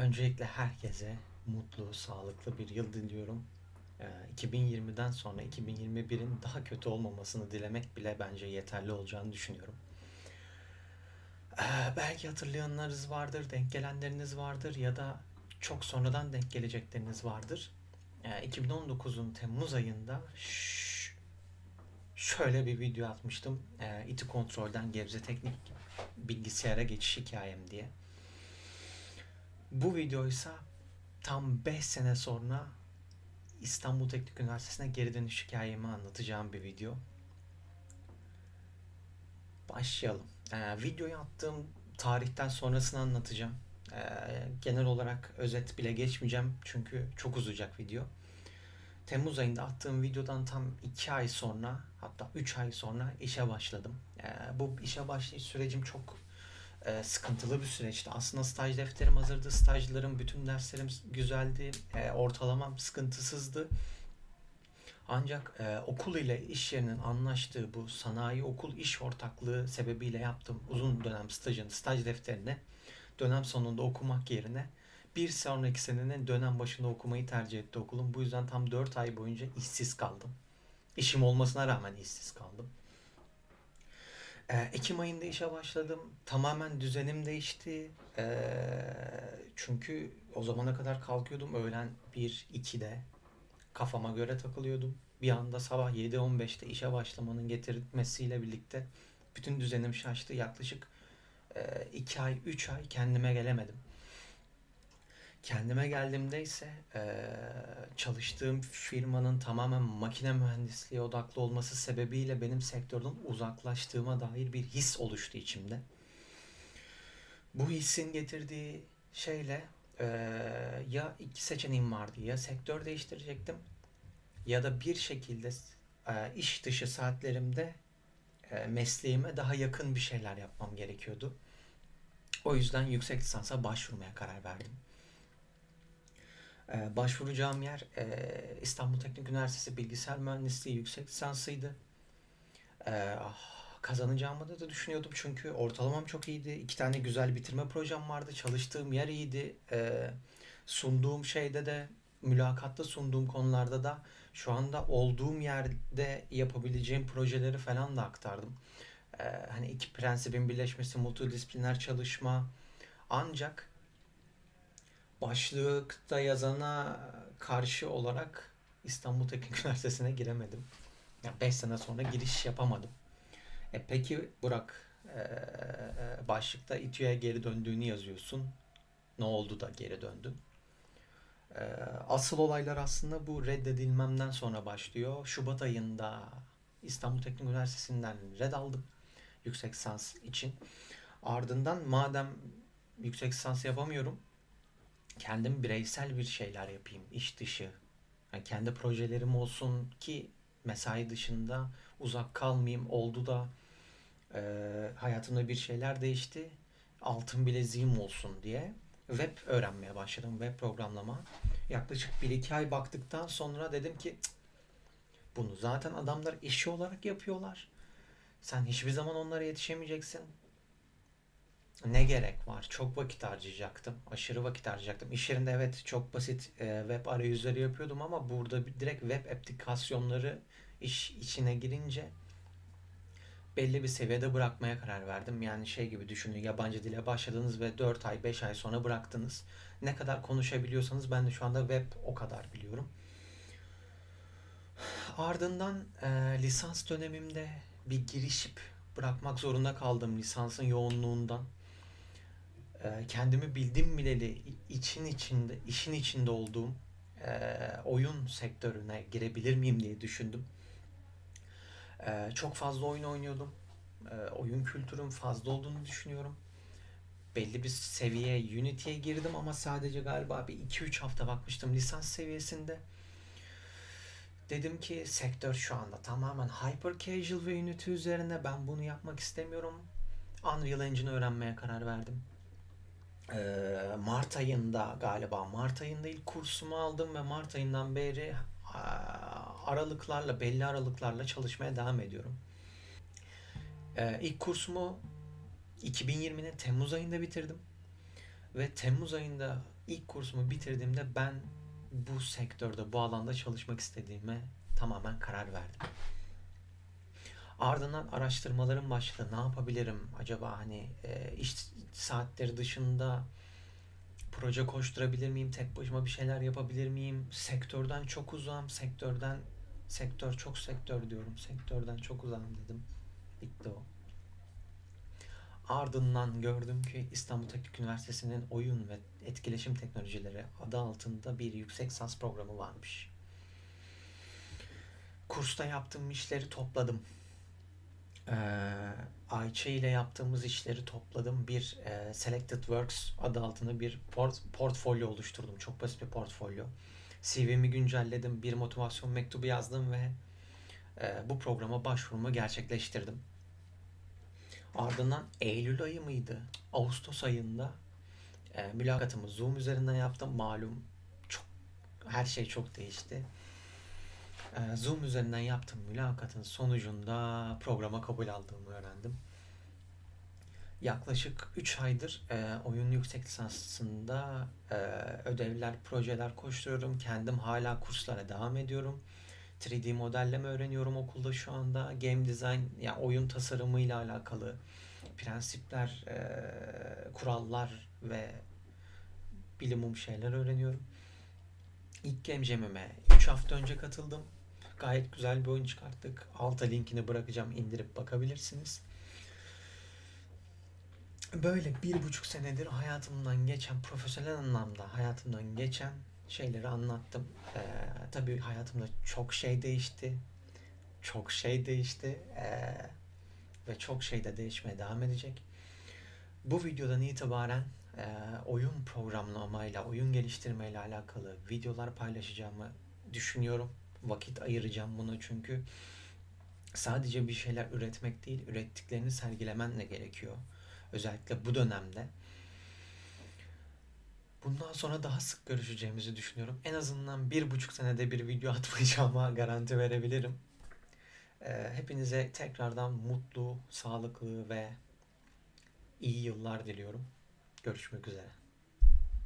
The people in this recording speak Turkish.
Öncelikle herkese mutlu, sağlıklı bir yıl diliyorum. Ee, 2020'den sonra 2021'in daha kötü olmamasını dilemek bile bence yeterli olacağını düşünüyorum. Ee, belki hatırlayanlarınız vardır, denk gelenleriniz vardır ya da çok sonradan denk gelecekleriniz vardır. Ee, 2019'un Temmuz ayında şöyle bir video atmıştım. Ee, İTÜ Kontrol'den Gebze Teknik bilgisayara geçiş hikayem diye. Bu videoysa tam 5 sene sonra İstanbul Teknik Üniversitesi'ne geri dönüş hikayemi anlatacağım bir video. Başlayalım. Ee, videoyu attığım tarihten sonrasını anlatacağım. Ee, genel olarak özet bile geçmeyeceğim çünkü çok uzayacak video. Temmuz ayında attığım videodan tam 2 ay sonra hatta 3 ay sonra işe başladım. Ee, bu işe başlayış sürecim çok e, sıkıntılı bir süreçti. Aslında staj defterim hazırdı. Stajlarım, bütün derslerim güzeldi. E, ortalamam sıkıntısızdı. Ancak e, okul ile iş yerinin anlaştığı bu sanayi okul iş ortaklığı sebebiyle yaptığım uzun dönem stajın staj defterini dönem sonunda okumak yerine bir sonraki senenin dönem başında okumayı tercih etti okulum. Bu yüzden tam 4 ay boyunca işsiz kaldım. İşim olmasına rağmen işsiz kaldım. Ee, Ekim ayında işe başladım. Tamamen düzenim değişti. Ee, çünkü o zamana kadar kalkıyordum öğlen 1-2'de. Kafama göre takılıyordum. Bir anda sabah 7-15'te işe başlamanın getirmesiyle birlikte bütün düzenim şaştı. Yaklaşık 2 ay, 3 ay kendime gelemedim. Kendime geldiğimde ise çalıştığım firmanın tamamen makine mühendisliği odaklı olması sebebiyle benim sektörden uzaklaştığıma dair bir his oluştu içimde. Bu hissin getirdiği şeyle ya iki seçeneğim vardı ya sektör değiştirecektim ya da bir şekilde iş dışı saatlerimde mesleğime daha yakın bir şeyler yapmam gerekiyordu. O yüzden yüksek lisansa başvurmaya karar verdim. Ee, başvuracağım yer e, İstanbul Teknik Üniversitesi Bilgisayar Mühendisliği yüksek lisansıydı. Ee, ah, kazanacağımı da, da düşünüyordum çünkü ortalamam çok iyiydi. İki tane güzel bitirme projem vardı. Çalıştığım yer iyiydi. Ee, sunduğum şeyde de mülakatta sunduğum konularda da şu anda olduğum yerde yapabileceğim projeleri falan da aktardım. Ee, hani iki prensibin birleşmesi, multidisipliner çalışma. Ancak başlıkta yazana karşı olarak İstanbul Teknik Üniversitesi'ne giremedim. Ya 5 sene sonra giriş yapamadım. E peki Burak, e, başlıkta İTÜ'ye geri döndüğünü yazıyorsun. Ne oldu da geri döndün? E, asıl olaylar aslında bu reddedilmemden sonra başlıyor. Şubat ayında İstanbul Teknik Üniversitesi'nden red aldım yüksek lisans için. Ardından madem yüksek lisans yapamıyorum, kendim bireysel bir şeyler yapayım iş dışı. Yani kendi projelerim olsun ki mesai dışında uzak kalmayayım. Oldu da e, hayatımda bir şeyler değişti. Altın bileziğim olsun diye web öğrenmeye başladım. Web programlama. Yaklaşık 1-2 ay baktıktan sonra dedim ki "Cık, bunu zaten adamlar işi olarak yapıyorlar. Sen hiçbir zaman onlara yetişemeyeceksin. Ne gerek var? Çok vakit harcayacaktım. Aşırı vakit harcayacaktım. İş yerinde evet çok basit e, web arayüzleri yapıyordum ama burada direkt web aplikasyonları iş içine girince belli bir seviyede bırakmaya karar verdim. Yani şey gibi düşünün yabancı dile başladınız ve 4 ay 5 ay sonra bıraktınız. Ne kadar konuşabiliyorsanız ben de şu anda web o kadar biliyorum. Ardından e, lisans dönemimde bir girişip bırakmak zorunda kaldım lisansın yoğunluğundan. E, kendimi bildim bileli için içinde işin içinde olduğum e, oyun sektörüne girebilir miyim diye düşündüm. E, çok fazla oyun oynuyordum. E, oyun kültürüm fazla olduğunu düşünüyorum. Belli bir seviye Unity'ye girdim ama sadece galiba bir 2-3 hafta bakmıştım lisans seviyesinde. Dedim ki sektör şu anda tamamen hyper casual ve Unity üzerine ben bunu yapmak istemiyorum. Unreal Engine öğrenmeye karar verdim. Mart ayında galiba Mart ayında ilk kursumu aldım ve Mart ayından beri aralıklarla belli aralıklarla çalışmaya devam ediyorum. İlk kursumu 2020'nin Temmuz ayında bitirdim ve Temmuz ayında ilk kursumu bitirdiğimde ben bu sektörde, bu alanda çalışmak istediğime tamamen karar verdim. Ardından araştırmalarım başladı. Ne yapabilirim? Acaba hani e, iş saatleri dışında proje koşturabilir miyim? Tek başıma bir şeyler yapabilir miyim? Sektörden çok uzağım. Sektörden sektör çok sektör diyorum. Sektörden çok uzağım dedim. Bitti o. Ardından gördüm ki İstanbul Teknik Üniversitesi'nin oyun ve etkileşim teknolojileri adı altında bir yüksek lisans programı varmış. Kursta yaptığım işleri topladım. Ee, Ayça ile yaptığımız işleri topladım. Bir e, Selected Works adı altında bir port, portfolyo oluşturdum. Çok basit bir portfolyo. CV'mi güncelledim. Bir motivasyon mektubu yazdım ve e, bu programa başvurumu gerçekleştirdim. Ardından Eylül ayı mıydı? Ağustos ayında e, mülakatımı Zoom üzerinden yaptım. Malum çok her şey çok değişti. E, Zoom üzerinden yaptığım mülakatın sonucunda programa kabul aldığımı öğrendim. Yaklaşık 3 aydır e, oyun yüksek lisansında e, ödevler, projeler koşturuyorum. Kendim hala kurslara devam ediyorum. 3D modelleme öğreniyorum okulda şu anda. Game design, ya oyun tasarımıyla alakalı prensipler, e, kurallar ve bilimum şeyler öğreniyorum. İlk Game Jam'ime 3 hafta önce katıldım. Gayet güzel bir oyun çıkarttık. Alta linkini bırakacağım indirip bakabilirsiniz. Böyle bir buçuk senedir hayatımdan geçen, profesyonel anlamda hayatımdan geçen şeyleri anlattım. Ee, tabii hayatımda çok şey değişti. Çok şey değişti. Ee, ve çok şey de değişmeye devam edecek. Bu videodan itibaren e, oyun programlamayla, oyun geliştirmeyle alakalı videolar paylaşacağımı düşünüyorum. Vakit ayıracağım buna çünkü sadece bir şeyler üretmek değil, ürettiklerini sergilemen de gerekiyor. Özellikle bu dönemde. Bundan sonra daha sık görüşeceğimizi düşünüyorum. En azından bir buçuk senede bir video atmayacağıma garanti verebilirim. Ee, hepinize tekrardan mutlu, sağlıklı ve iyi yıllar diliyorum. Görüşmek üzere.